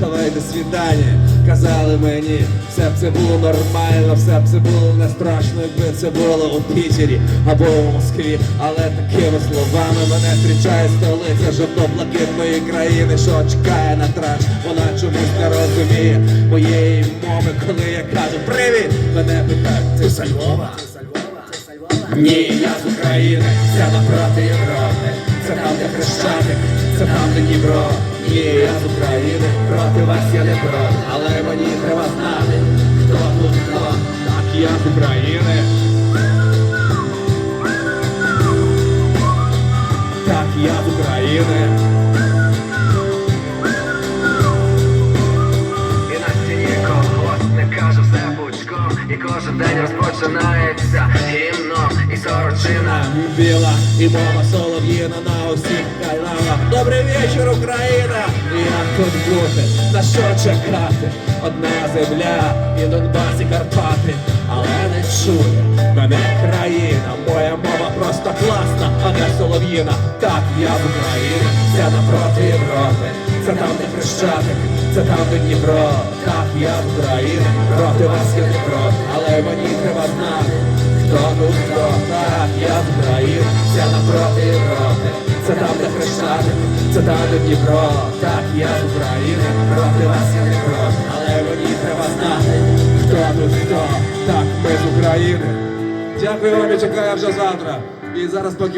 давай до свідання. Казали мені, все б це було нормально, все б це було не страшно, якби це було у Пітері або у Москві. Але такими словами мене зустрічає столиця жовто-блакитної країни, що чекає на транш. Вона чомусь не розуміє моєї мови, коли я кажу привіт, мене питають, ти з Львова? Ні, я з України, це напроти Європи. Це там, де Хрещатик, це там, де Дніпро. Ні, я з України, проти вас я не проти. Але мені треба знати, хто тут хто. Так, я з України. Так, я з України. І на стіні колгоспник каже все пучком І кожен день розпочинається гімном і сорочина Біла і мова солов'їна на усіх каналах. Добрий вечір, Україна! Як тут бути? На що чекати? Одна земля і Донбас і Карпати, але не чує мене країна. Моя мова просто класна, а не солов'їна. Так, я в Україні, це напроти Європи. Це там, де Хрещатик, це там, де Дніпро. Так, я в Україні, проти вас я не проти, але мені треба знати. Хто тут хто? Так, я з України, це напроти Європи. Це там, де хрещати, це де Дніпро. Так, я з України, проти вас я не проти. Але мені треба знати, хто тут хто. Так, ми з України. Дякую вам і чекаю вже завтра. І зараз поки.